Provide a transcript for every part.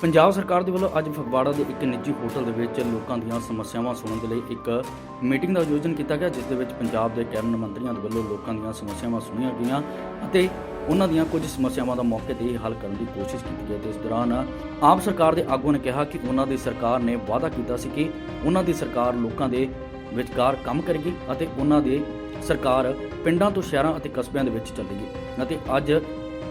ਪੰਜਾਬ ਸਰਕਾਰ ਦੇ ਵੱਲੋਂ ਅੱਜ ਫਗਵਾੜਾ ਦੇ ਇੱਕ ਨਿੱਜੀ ਹੋਟਲ ਦੇ ਵਿੱਚ ਲੋਕਾਂ ਦੀਆਂ ਸਮੱਸਿਆਵਾਂ ਸੁਣਨ ਦੇ ਲਈ ਇੱਕ ਮੀਟਿੰਗ ਦਾ ਆਯੋਜਨ ਕੀਤਾ ਗਿਆ, ਜਿਸ ਦੇ ਵਿੱਚ ਪੰਜਾਬ ਦੇ ਕੈਬਨਿਟ ਮੰਤਰੀਆਂ ਦੇ ਵੱਲੋਂ ਲੋਕਾਂ ਦੀਆਂ ਸਮੱਸਿਆਵਾਂ ਸੁਣੀਆਂ ਗਈਆਂ ਅਤੇ ਉਹਨਾਂ ਦੀਆਂ ਕੁਝ ਸਮੱਸਿਆਵਾਂ ਦਾ ਮੌਕੇ ਤੇ ਹੀ ਹੱਲ ਕਰਨ ਦੀ ਕੋਸ਼ਿਸ਼ ਕੀਤੀ ਗਈ ਤੇ ਇਸ ਦੌਰਾਨ ਆਪ ਸਰਕਾਰ ਦੇ ਆਗੂਆਂ ਨੇ ਕਿਹਾ ਕਿ ਉਹਨਾਂ ਦੀ ਸਰਕਾਰ ਨੇ ਵਾਅਦਾ ਕੀਤਾ ਸੀ ਕਿ ਉਹਨਾਂ ਦੀ ਸਰਕਾਰ ਲੋਕਾਂ ਦੇ ਵਿਚਕਾਰ ਕੰਮ ਕਰੇਗੀ ਅਤੇ ਉਹਨਾਂ ਦੀ ਸਰਕਾਰ ਪਿੰਡਾਂ ਤੋਂ ਸ਼ਹਿਰਾਂ ਅਤੇ ਕਸਬਿਆਂ ਦੇ ਵਿੱਚ ਚੱਲੇਗੀ ਅਤੇ ਅੱਜ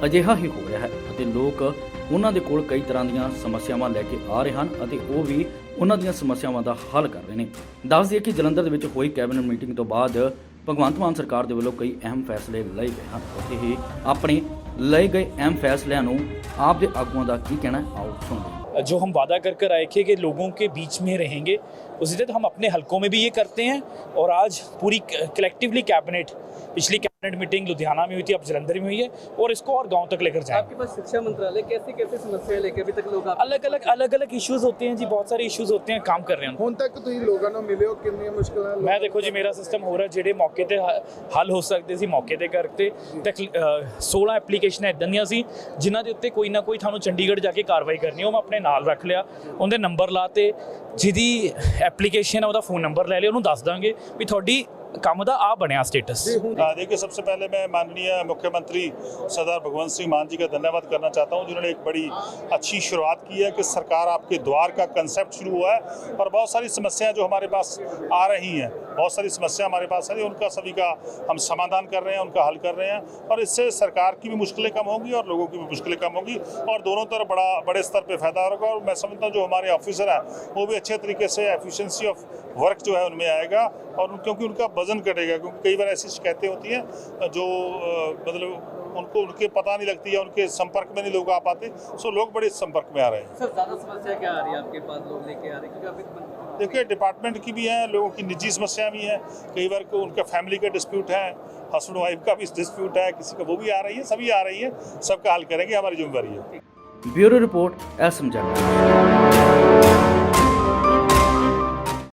ਅਜਿਹਾ ਹੀ ਹੋ ਰਿਹਾ ਹੈ ਅਤੇ ਲੋਕ ਉਹਨਾਂ ਦੇ ਕੋਲ ਕਈ ਤਰ੍ਹਾਂ ਦੀਆਂ ਸਮੱਸਿਆਵਾਂ ਲੈ ਕੇ ਆ ਰਹੇ ਹਨ ਅਤੇ ਉਹ ਵੀ ਉਹਨਾਂ ਦੀਆਂ ਸਮੱਸਿਆਵਾਂ ਦਾ ਹੱਲ ਕਰ ਰਹੇ ਨੇ ਦੱਸ ਦਈਏ ਕਿ ਜਲੰਧਰ ਦੇ ਵਿੱਚ ਹੋਈ ਕੈਬਨਿਟ ਮੀਟਿੰਗ ਤੋਂ ਬਾਅਦ ਭਗਵੰਤ ਮਾਨ ਸਰਕਾਰ ਦੇ ਵੱਲੋਂ ਕਈ ਅਹਿਮ ਫੈਸਲੇ ਲਏ ਗਏ ਹਨ ਉੱਥੇ ਹੀ ਆਪਣੇ ਲਏ ਗਏ ਅਹਿਮ ਫੈਸਲਿਆਂ ਨੂੰ ਆਪ ਦੇ ਆਗੂਆਂ ਦਾ ਕੀ ਕਹਿਣਾ ਹੈ ਆਓ ਸੁਣਦੇ ਹਾਂ जो हम वादा कर कर आए थे कि लोगों के बीच में रहेंगे उसी तरह हम अपने हलकों में भी ये करते हैं और आज पूरी कलेक्टिवली कैबिनेट पिछली कैबिनेट मीटिंग लुधियाना में हुई थी अब जलंधर में हुई है और इसको और गांव तक लेकर जाएंगे आपके पास शिक्षा मंत्रालय कैसी कैसी समस्याएं लेके अभी तक लोग आप अलग अलग अलग अलग इश्यूज होते हैं जी बहुत सारे इश्यूज होते हैं काम कर रहे हैं ਹੁਣ ਤੱਕ ਤੁਸੀਂ ਲੋਕਾਂ ਨੂੰ ਮਿਲੇ ਹੋ ਕਿੰਨੀਆਂ ਮੁਸ਼ਕਲਾਂ ਮੈਂ ਦੇਖੋ ਜੀ ਮੇਰਾ ਸਿਸਟਮ ਹੋ ਰਿਹਾ ਜਿਹੜੇ ਮੌਕੇ ਤੇ ਹ- ਹੱਲ ਹੋ ਸਕਦੇ ਸੀ ਮੌਕੇ ਤੇ ਕਰਤੇ ਤੇ ਅ, 16 ਐਪਲੀਕੇਸ਼ਨਾਂ ਇਦਾਂ ਦੀਆਂ ਸੀ ਜਿਨ੍ਹਾਂ ਦੇ ਉੱਤੇ ਕੋਈ ਨਾ ਕੋਈ ਤੁਹਾਨੂੰ ਚੰਡੀਗੜ੍ਹ ਜਾ ਕੇ ਕਾਰਵਾਈ ਕਰਨੀ ਉਹ ਮੈਂ ਆਪਣੇ ਨਾਲ ਰੱਖ ਲਿਆ ਉਹਦੇ ਨੰਬਰ ਲਾਤੇ ਜਿਹਦੀ ਐਪਲੀਕੇਸ਼ਨ ਹੈ ਉਹਦਾ ਫੋਨ ਨੰਬਰ ਲੈ ਲਿਆ ਉਹਨੂੰ ਦੱਸ ਦਾਂਗੇ ਵੀ ਤੁਹਾਡੀ ਕੰਮ ਦਾ ਆ ਬਣਿਆ ਸਟੇਟਸ हाँ, देखिए सबसे पहले मैं माननीय मुख्यमंत्री सरदार भगवंत सिंह मान जी का धन्यवाद करना चाहता हूं जिन्होंने एक बड़ी अच्छी शुरुआत की है कि सरकार आपके द्वार का कंसेप्ट शुरू हुआ है और बहुत सारी समस्याएं जो हमारे पास आ रही हैं बहुत सारी समस्या हमारे पास हैं उनका सभी का हम समाधान कर रहे हैं उनका हल कर रहे हैं और इससे सरकार की भी मुश्किलें कम होंगी और लोगों की भी मुश्किलें कम होंगी और दोनों तरफ़ बड़ा बड़े स्तर पर फ़ायदा होगा और मैं समझता हूँ जो हमारे ऑफिसर हैं वो भी अच्छे तरीके से एफिशिएंसी ऑफ़ वर्क जो है उनमें आएगा और क्योंकि उनका वज़न कटेगा क्योंकि कई बार ऐसी शिकायतें होती हैं जो मतलब उनको उनके पता नहीं लगती है उनके संपर्क में नहीं लोग आ पाते सो लोग बड़े संपर्क में आ रहे हैं। सर ज़्यादा समस्या क्या आ रही है आपके पास लोग लेके आ रहे हैं? क्योंकि अभी देखिए डिपार्टमेंट की भी हैं लोगों की निजी समस्या समस्या भी है। कई बार को उनका फैमिली का डिस्प्यूट है हस्बैंड वाइफ का भी डिस्प्यूट है, किसी का वो भी आ रही है, सभी आ रही है, सबका हल करेंगे, हमारी जिम्मेवारी है। Bureau report, Assam